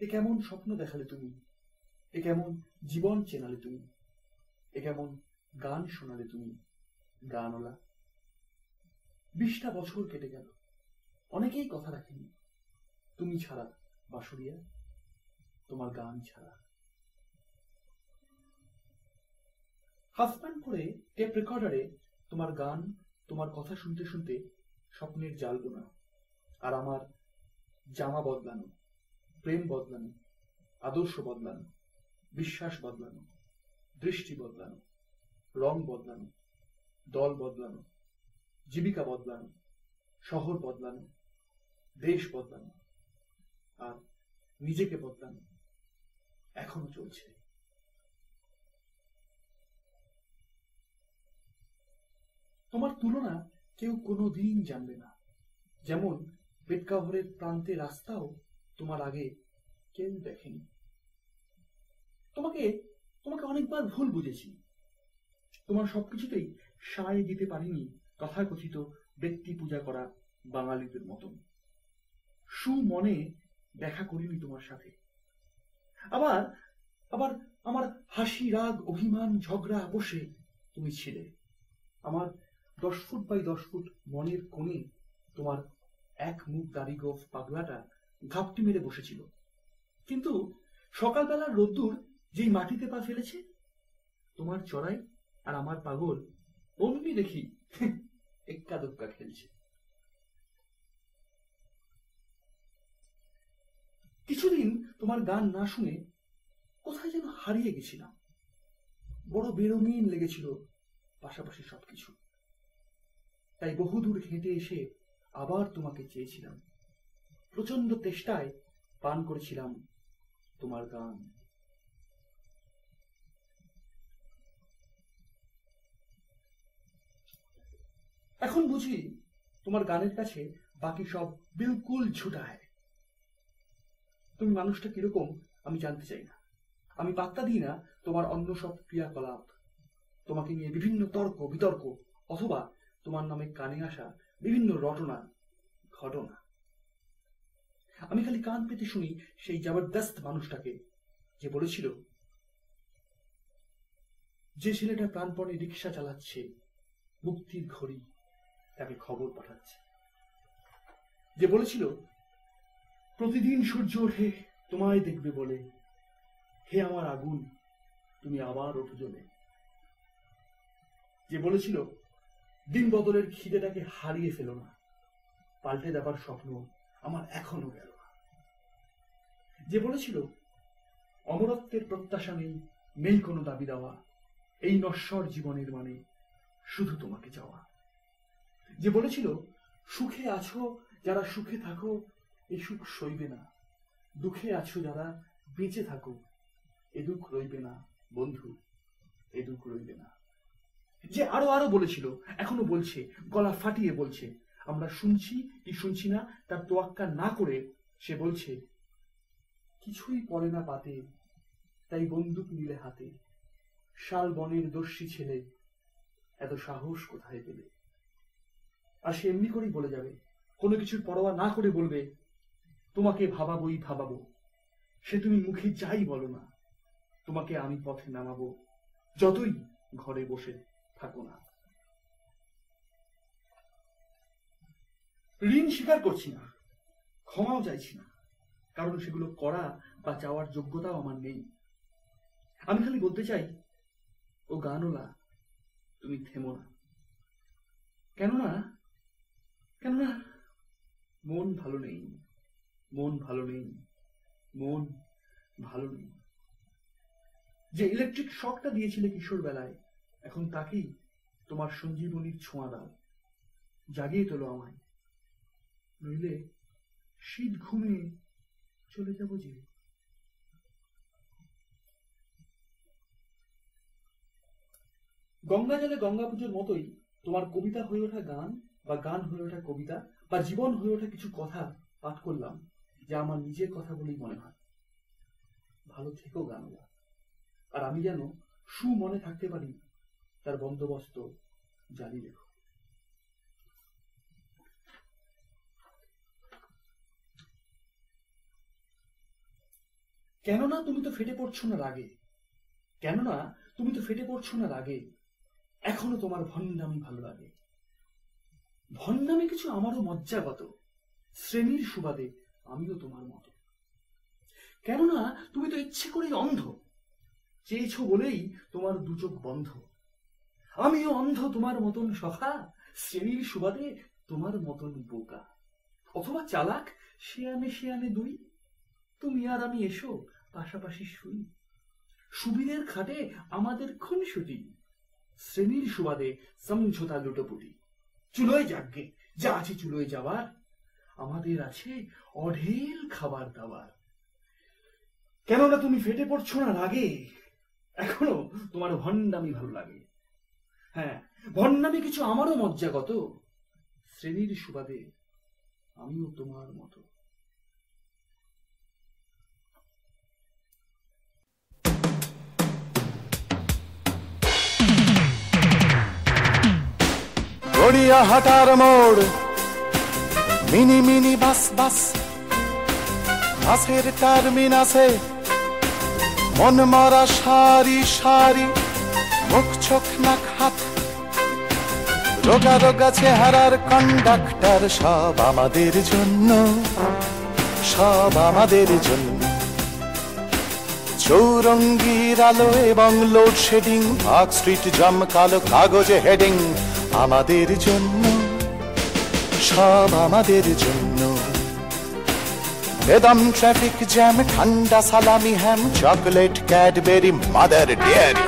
এ কেমন স্বপ্ন দেখালে তুমি? এ কেমন জীবন চেনালে তুমি? এ কেমন গান শোনালে তুমি? গানওয়ালা। বিশটা বছর কেটে গেল। অনেকেই কথা রাখেনি। তুমি ছাড়া বাসুরিয়া তোমার গান ছাড়া। হাফপ্যান্ট পরে টেপ রেকর্ডারে তোমার গান, তোমার কথা শুনতে শুনতে স্বপ্নের জাল বোনা, আর আমার জামা বদলানো। প্রেম বদলানো, আদর্শ বদলানো, বিশ্বাস বদলানো, দৃষ্টি বদলানো, রং বদলানো, দল বদলানো, জীবিকা বদলানো, শহর বদলানো, দেশ বদলানো, আর নিজেকে বদলানো এখনও চলছে। তোমার তুলনা কেউ কোনো দিন জানবে না। যেমন পেটকাভরের প্রান্তে রাস্তাও তোমার আগে কেউ দেখেনি। তোমাকে তোমাকে অনেকবার ভুল বুঝেছি। তোমার সবকিছুতেই সায় দিতে পারিনি তথাকথিত ব্যক্তি পূজা করা বাঙালিদের মতন। সুমনে দেখা করিনি তোমার সাথে। আবার আবার আমার হাসি, রাগ, অভিমান, ঝগড়া বসে তুমি ছিলে। আমার দশ ফুট বাই দশ ফুট মনের কোণে তোমার এক মুখ দাড়ি গোফ পাগলাটা ঘাপটি মেরে বসেছিল। কিন্তু সকালবেলার রোদ্দুর যেই মাটিতে পা ফেলেছে, তোমার চড়াই আর আমার পাগল অমনি দেখি এক্কা দোক্কা খেলছে। কিছুদিন তোমার গান না শুনে কোথায় যেন হারিয়ে গেছিলাম। বড় বেরঙিন লেগেছিল পাশাপাশি সবকিছু। তাই বহুদূর হেঁটে এসে আবার তোমাকে চেয়েছিলাম। প্রচণ্ড তেষ্টায় পান করেছিলাম তোমার গান। এখন বুঝি তোমার গানের কাছে বাকি সব বিলকুল ঝুটায়। তুমি মানুষটা কীরকম আমি জানতে চাই না। আমি পাত্তা দিই না তোমার অন্য সব ক্রিয়াকলাপ। তোমাকে নিয়ে বিভিন্ন তর্ক, বিতর্ক, অথবা তোমার নামে কানে আসা বিভিন্ন রটনা, ঘটনা। আমি খালি কান পেতে শুনি সেই জবরদস্ত মানুষটাকে, যে বলেছিল, যে ছেলেটা প্রাণপণে রিক্সা চালাচ্ছে, মুক্তির ঘড়ি তাকে খবর পাঠাচ্ছে। যে বলেছিল, প্রতিদিন সূর্য ওঠে, তোমায় দেখবে বলে। হে আমার আগুন, তুমি আবার ওঠো জ্বলে যে বলেছিল, দিন বদলের খিদেটাকে হারিয়ে ফেলো না। পাল্টে দেবার স্বপ্ন আমার এখনও গেল। যে বলেছিল, অমরত্বের প্রত্যাশা নেই নেই কোনো দাবি দেওয়া। এই নশ্বর জীবনের মানে শুধু তোমাকে চাওয়া। যে বলেছিল, সুখে আছো, যারা সুখে থাকো এই সুখ সইবে না। দুঃখে আছো যারা বেঁচে থাকো, এ দুঃখ রইবে না, বন্ধু, এ দুঃখ রইবে না। যে আরও আরও বলেছিল, এখনও বলছে, গলা ফাটিয়ে বলছে, আমরা শুনছি কি শুনছি না, তার তোয়াক্কা না করে সে বলছে কিছুই পড়ে না পাতে তাই বন্দুক নিলে হাতে। শাল বনের দস্যি ছেলে, এত সাহস কোথায় পেলে? আর সে এমনি করেই বলে যাবে, কোনো কিছুর পরোয়া না করে বলবে, তোমাকে ভাবাবই ভাবাবো, সে তুমি মুখে যাই বলো না, তোমাকে আমি পথে নামাবো, যতই ঘরে বসে থাকো না। ঋণ স্বীকার করছি না, ক্ষমাও চাইছি না। কারণ সেগুলো করা বা চাওয়ার যোগ্যতাও আমার নেই। আমি খালি বলতে চাই, ও গানওলা তুমি থেমো না। কেননা কেননা, মন ভালো নেই, মন ভালো নেই, মন ভালো নেই। যে ইলেকট্রিক শকটা দিয়েছিলে কিশোর বেলায় এখন তাকেই তোমার সঞ্জীবনীর ছোঁয়া দাও। জাগিয়ে তোলো আমায়। নইলে শীত ঘুমে চলে যাব যে গঙ্গা জলে গঙ্গা পুজোর মতোই তোমার কবিতা হয়ে ওঠা গান বা গান হয়ে ওঠা কবিতা বা জীবন হয়ে ওঠা কিছু কথা পাঠ করলাম, যা আমার নিজের কথা বলেই মনে হয়। ভালো থেকো গানওয়া আর আমি যেন সুমনে থাকতে পারি, তার বন্দোবস্ত জারি রেখো। কেননা তুমি তো ফেটে পড়ছো না রাগে। কেননা তুমি তো ফেটে পড়ছো না রাগে। এখনও তোমার ভণ্ডামি ভালো লাগে। ভণ্ডামি কিছু আমারও মজ্জাগত। শ্রেণির সুবাদে আমিও তোমার মতো। কেননা তুমি তো ইচ্ছে করেই অন্ধ। চেয়েছ বলেই তোমার দুচোখ বন্ধ। আমিও অন্ধ তোমার মতন সখা। শ্রেণির সুবাদে তোমার মতন বোকা। অথবা চালাক, শেয়ানে শেয়ানে দুই। তুমি আর আমি এসো, পাশাপাশি শুই। সুবিধের খাটে আমাদের খুনসুটি। শ্রেণির সুবাদে সমঝোতা লুটোপুটি। চুলোয় যাগ্গে যা আছে চুলোয় যাবার আমাদের আছে অঢেল খাবার দাবার। কেননা তুমি ফেটে পড়ছো না রাগে, এখনও তোমার ভণ্ডামি ভালো লাগে। হ্যাঁ ভণ্ডামি কিছু আমারও মজ্জাগত। শ্রেণির সুবাদে আমিও তোমার মতো। হাটার মোড়। Mini mini bus bus. বাসের টার্মিনাসে মন মারা সারি সারি। মুখ, চোখ, নাক, হাত। রোগা রোগা চেহারার কন্ডাক্টর সব আমাদের জন্য। সব আমাদের জন্য। চৌরঙ্গির আলো এবং লোডশেডিং পার্ক স্ট্রিট জাম কালো কাগজে হেডিং আমাদের জন্য, সব আমাদের জন্য। বেদম ট্রাফিক জ্যাম, ঠান্ডা salami ham, chocolate, Cadbury, Mother Dairy.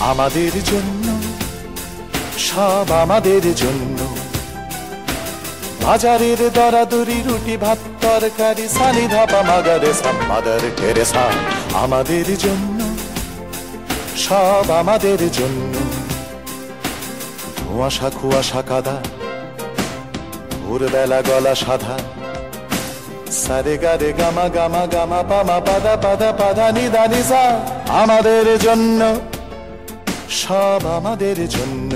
আমাদের জন্য, সব আমাদের জন্য। বাজারের দরাদরি, রুটি ভাত, তরকারি, সানি ধাপা, মাগারে মাদার টেরেসা। আমাদের জন্য, সব আমাদের জন্য। কুয়াশা কুয়াশা কাদা, ভোরবেলা গলা সাধা। সারে গারে গামা গামা গামা পামা পাদা পাদা পাদা নিদা নিসা। আমাদের জন্য, সব আমাদের জন্য।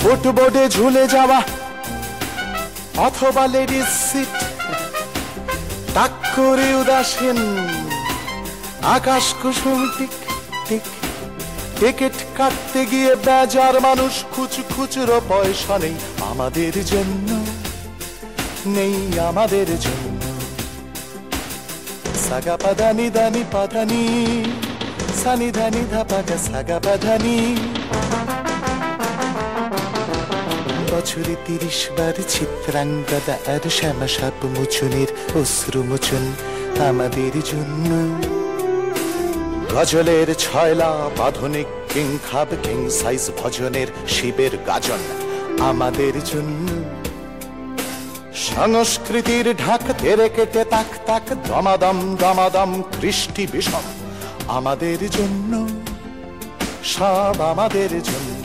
ফুটবোর্ডে ঝুলে যাওয়া অথবা লেডিস সিট। তাক করে উদাসীন, আকাশ কুসুম টিক টিক। টিকিট কাটতে গিয়ে বেজার মানুষ খুচ খুচরো পয়সা নেই আমাদের জন্য, নেই আমাদের জন্য। সাগা পাদানি দানি পাদানি সানি ধানি ধাপাগা সাগা পাধানি। বছরে তিরিশ বার চিত্রাঙ্গদা আর শ্যামা সাপ মুচুনের অশ্রু মুচুন। আমাদের জন্য গজলের ছয়লা আধুনিক কিং খাব কিং সাইজ ভজনের শিবের গাজন। আমাদের জন্য সংস্কৃতির ঢাক তেরে কেটে তাক তাক, দমাদম দমাদম কৃষ্টি বিষম। আমাদের জন্য সব আমাদের জন্য।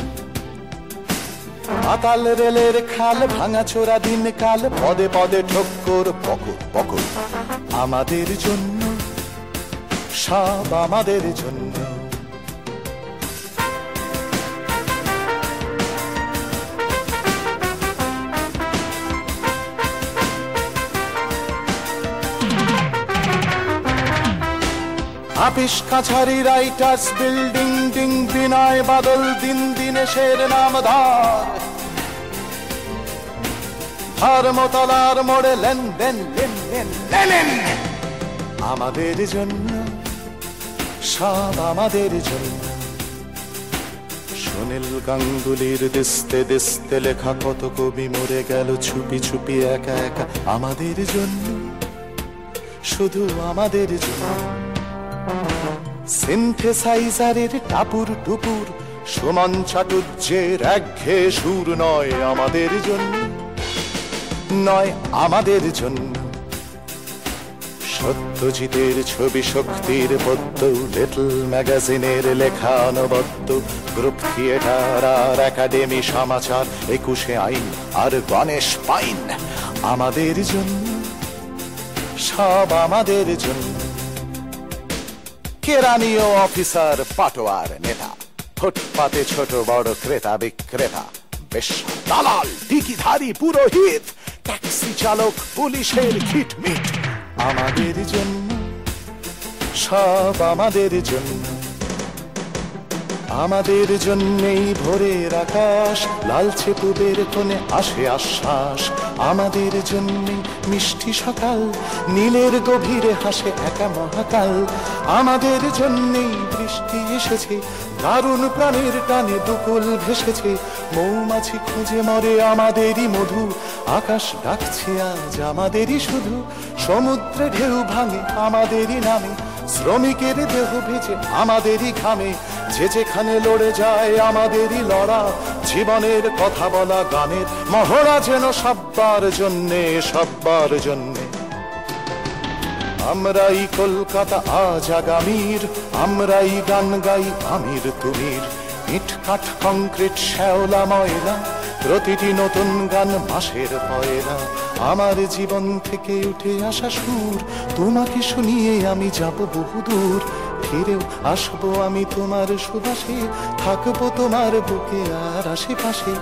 পাতাল রেলের খাল, ভাঙা ছোড়া দিন কাল, পদে পদে ঠক্কর, পকর পকর। আমাদের জন্য, সব আমাদের জন্য। আপিস কাছারি রাইটার্স বিল্ডিং, ডিং, বিনয় বাদল, দিন দিনেশের নাম ধর ধর্মতলার মোড়ে লেনদেন লেনদেন লেনেন আমাদের জন্য, সব আমাদের জন্য। সুনীল গাঙ্গুলির দিস্তে দিস্তে লেখা কত কবি মরে গেল ছুপি ছুপি একা একা। আমাদের জন্য, শুধু আমাদের জন্য। সিনথেসাইজারের টাপুর টুপুর, সমান চাটুর্যের একঘে সুর নয় আমাদের জন্য, নয় আমাদের জন্য। সত্যজিতের ছবি শক্তির পদ্য লিটল ম্যাগাজিনের লেখা অনবদ্য গ্রুপ থিয়েটার আর একাডেমি সমাচার, একুশে আইন আর গণেশ পাইন আমাদের জন্য, সব আমাদের জন্য। কেরানীয় অফিসার পাটোয়ার নেতা? ফুটপাতে ছোট বড় ক্রেতা বিক্রেতা, বেশ দালাল টিকিধারী পুরোহিত, ট্যাক্সি চালক, পুলিশের খিটমিট। আমাদের জন্য, সব আমাদের জন্য। আমাদের জন্যেই ভোরের আকাশ লালছে পুবের কোণে আসে আশ্বাস। আমাদের জন্যে মিষ্টি সকাল, নীলের গভীরে হাসে একা মহাকাল। আমাদের জন্যেই বৃষ্টি এসেছে, দারুণ প্রাণের টানে দুকুল ভেসেছে। মৌমাছি খুঁজে মরে আমাদেরই মধু, আকাশ ডাকছে আজ আমাদেরই শুধু। সমুদ্রে ঢেউ ভাঙে আমাদেরই নামে, শ্রমিকের দেহ ভেজে আমাদেরই ঘামে। যে যেখানে লড়ে যায় আমাদেরই লড়া, জীবনের কথা বলা গানের মহড়া যেন সব্বার জন্যে সব্বার জন্যে। আমরাই কলকাতা আজ আগামীর, আমরাই গান গাই আমির তুমির ইট কাঠ, কংক্রিট, শ্যাওলা, ময়লা, প্রতিটি নতুন গান মাসের পয়লা। আমার জীবন থেকে উঠে আসা সুর, তোমাকে শুনিয়ে আমি যাব বহুদূর। ফিরেও আসব আমি তোমার সুবাসে, থাকব তোমার বুকে আর আশেপাশে।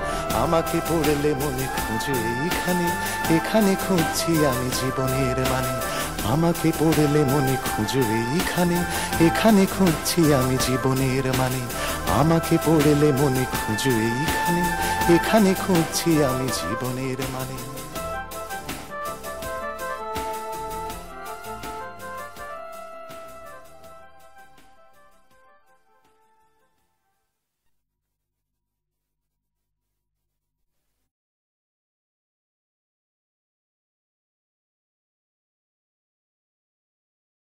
আমাকে পড়লে মনে খুঁজে এইখানে এখানে খুঁজছি আমি জীবনের মানে। আমাকে পড়লে মনে খুঁজো এইখানে এখানে খুঁজছি আমি জীবনের মানে। আমাকে পড়লে মনে খুঁজো এইখানে এখানে খুঁজছি আমি জীবনের মানে।